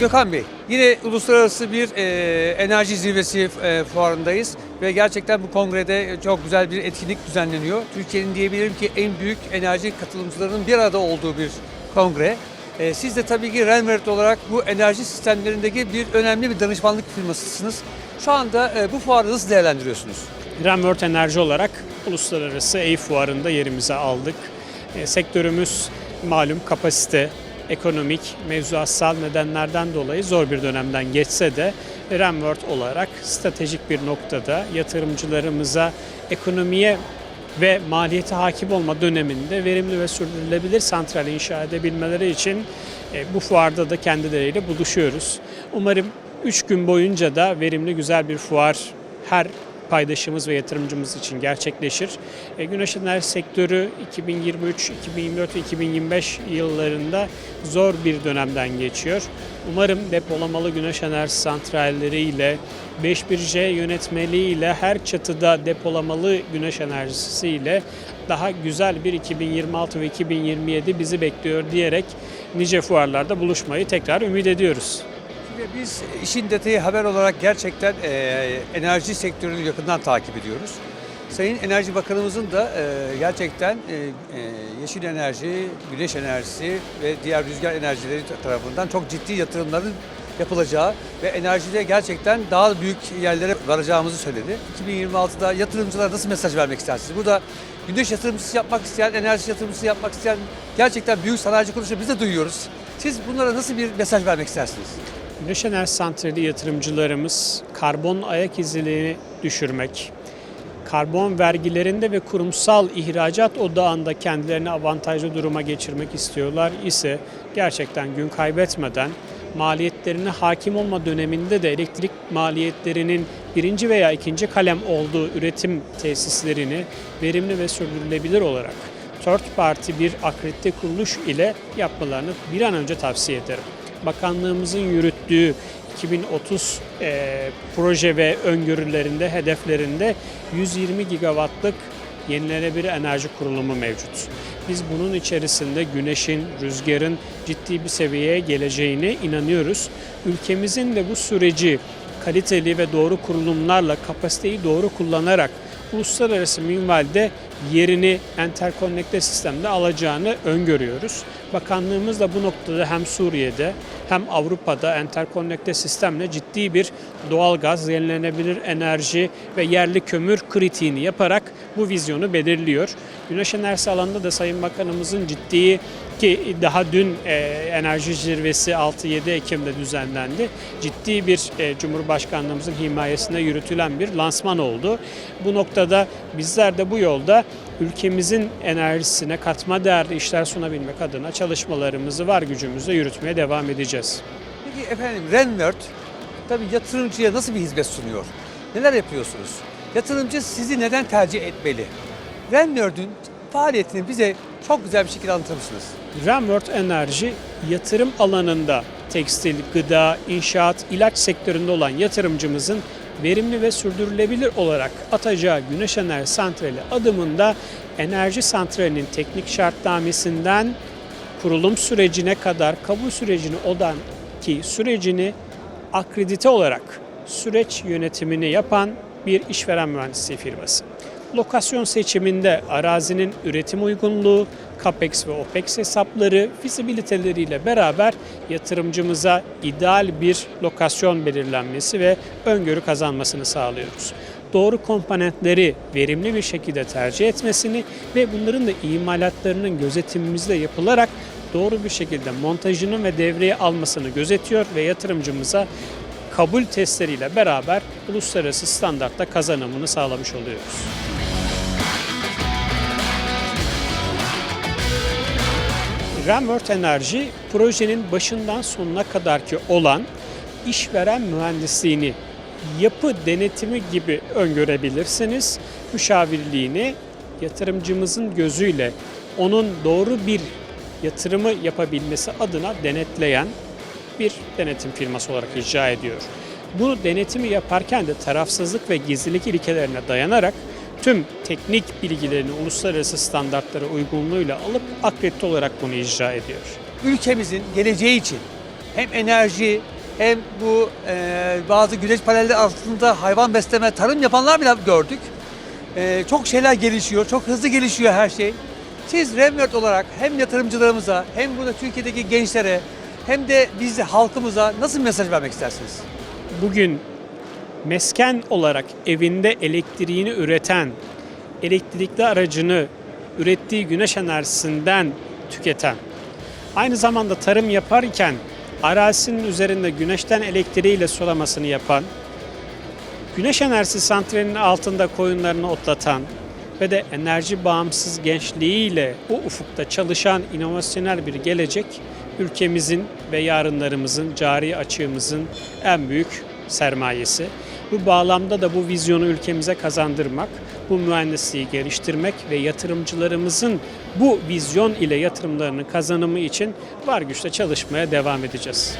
Gökhan Bey, yine uluslararası bir e, enerji zirvesi e, fuarındayız ve gerçekten bu kongrede çok güzel bir etkinlik düzenleniyor. Türkiye'nin diyebilirim ki en büyük enerji katılımcılarının bir arada olduğu bir kongre. E, siz de tabii ki Renvert olarak bu enerji sistemlerindeki bir önemli bir danışmanlık firmasısınız. Şu anda e, bu fuarı nasıl değerlendiriyorsunuz? Greenworld Enerji olarak uluslararası EY fuarında yerimizi aldık. E, sektörümüz malum kapasite, ekonomik, mevzuatsal nedenlerden dolayı zor bir dönemden geçse de Renworld olarak stratejik bir noktada yatırımcılarımıza ekonomiye ve maliyete hakim olma döneminde verimli ve sürdürülebilir santral inşa edebilmeleri için e, bu fuarda da kendileriyle buluşuyoruz. Umarım 3 gün boyunca da verimli güzel bir fuar her paydaşımız ve yatırımcımız için gerçekleşir. E, Güneş enerji sektörü 2023, 2024 ve 2025 yıllarında zor bir dönemden geçiyor. Umarım depolamalı güneş enerji santralleriyle 5.1J yönetmeliğiyle her çatıda depolamalı güneş enerjisiyle daha güzel bir 2026 ve 2027 bizi bekliyor diyerek nice fuarlarda buluşmayı tekrar ümit ediyoruz. Şimdi biz işin detayı haber olarak gerçekten e, enerji sektörünü yakından takip ediyoruz. Sayın Enerji Bakanımızın da e, gerçekten e, yeşil enerji, güneş enerjisi ve diğer rüzgar enerjileri tarafından çok ciddi yatırımların yapılacağı ve enerjide gerçekten daha büyük yerlere varacağımızı söyledi. 2026'da yatırımcılara nasıl mesaj vermek istersiniz? Burada güneş yatırımcısı yapmak isteyen, enerji yatırımcısı yapmak isteyen gerçekten büyük sanayici kuruluşu biz de duyuyoruz. Siz bunlara nasıl bir mesaj vermek istersiniz? Güneş enerji santrali yatırımcılarımız karbon ayak izini düşürmek, karbon vergilerinde ve kurumsal ihracat odağında kendilerini avantajlı duruma geçirmek istiyorlar ise gerçekten gün kaybetmeden maliyetlerine hakim olma döneminde de elektrik maliyetlerinin birinci veya ikinci kalem olduğu üretim tesislerini verimli ve sürdürülebilir olarak third party bir akredite kuruluş ile yapmalarını bir an önce tavsiye ederim. Bakanlığımızın yürüttüğü 2030 e, proje ve öngörülerinde, hedeflerinde 120 gigawattlık yenilenebilir enerji kurulumu mevcut. Biz bunun içerisinde güneşin, rüzgarın ciddi bir seviyeye geleceğine inanıyoruz. Ülkemizin de bu süreci kaliteli ve doğru kurulumlarla kapasiteyi doğru kullanarak uluslararası minvalde yerini enterkonnekte sistemde alacağını öngörüyoruz. Bakanlığımız da bu noktada hem Suriye'de hem Avrupa'da enterkonnekte sistemle ciddi bir doğalgaz, yenilenebilir enerji ve yerli kömür kritiğini yaparak bu vizyonu belirliyor. Güneş enerjisi alanında da Sayın Bakanımızın ciddi ki daha dün e, enerji zirvesi 6-7 Ekim'de düzenlendi. Ciddi bir e, Cumhurbaşkanlığımızın himayesinde yürütülen bir lansman oldu. Bu noktada bizler de bu yolda ülkemizin enerjisine katma değerli işler sunabilmek adına çalışmalarımızı var gücümüzle yürütmeye devam edeceğiz. Peki efendim Renwert tabii yatırımcıya nasıl bir hizmet sunuyor? Neler yapıyorsunuz? Yatırımcı sizi neden tercih etmeli? Renwert'ün faaliyetini bize çok güzel bir şekilde anlatır mısınız? Renworth Enerji yatırım alanında tekstil, gıda, inşaat, ilaç sektöründe olan yatırımcımızın verimli ve sürdürülebilir olarak atacağı güneş enerji santrali adımında enerji santralinin teknik şartnamesinden kurulum sürecine kadar kabul sürecini odan ki sürecini akredite olarak süreç yönetimini yapan bir işveren mühendisliği firması. Lokasyon seçiminde arazinin üretim uygunluğu, CAPEX ve OPEX hesapları, fizibiliteleriyle beraber yatırımcımıza ideal bir lokasyon belirlenmesi ve öngörü kazanmasını sağlıyoruz. Doğru komponentleri verimli bir şekilde tercih etmesini ve bunların da imalatlarının gözetimimizle yapılarak doğru bir şekilde montajının ve devreye almasını gözetiyor ve yatırımcımıza kabul testleriyle beraber uluslararası standartta kazanımını sağlamış oluyoruz. Renworth Enerji projenin başından sonuna kadarki olan işveren mühendisliğini yapı denetimi gibi öngörebilirsiniz. Müşavirliğini yatırımcımızın gözüyle onun doğru bir yatırımı yapabilmesi adına denetleyen bir denetim firması olarak icra ediyor. Bu denetimi yaparken de tarafsızlık ve gizlilik ilkelerine dayanarak tüm teknik bilgilerini uluslararası standartlara uygunluğuyla alıp akredite olarak bunu icra ediyor. Ülkemizin geleceği için hem enerji hem bu e, bazı güneş panelleri altında hayvan besleme, tarım yapanlar bile gördük. E, çok şeyler gelişiyor, çok hızlı gelişiyor her şey. Siz Remnert olarak hem yatırımcılarımıza hem burada Türkiye'deki gençlere hem de biz halkımıza nasıl mesaj vermek istersiniz? Bugün mesken olarak evinde elektriğini üreten, elektrikli aracını ürettiği güneş enerjisinden tüketen, aynı zamanda tarım yaparken arazisinin üzerinde güneşten elektriğiyle sulamasını yapan, güneş enerjisi santralinin altında koyunlarını otlatan ve de enerji bağımsız gençliğiyle o ufukta çalışan inovasyonel bir gelecek ülkemizin ve yarınlarımızın, cari açığımızın en büyük sermayesi. Bu bağlamda da bu vizyonu ülkemize kazandırmak, bu mühendisliği geliştirmek ve yatırımcılarımızın bu vizyon ile yatırımlarının kazanımı için var güçle çalışmaya devam edeceğiz.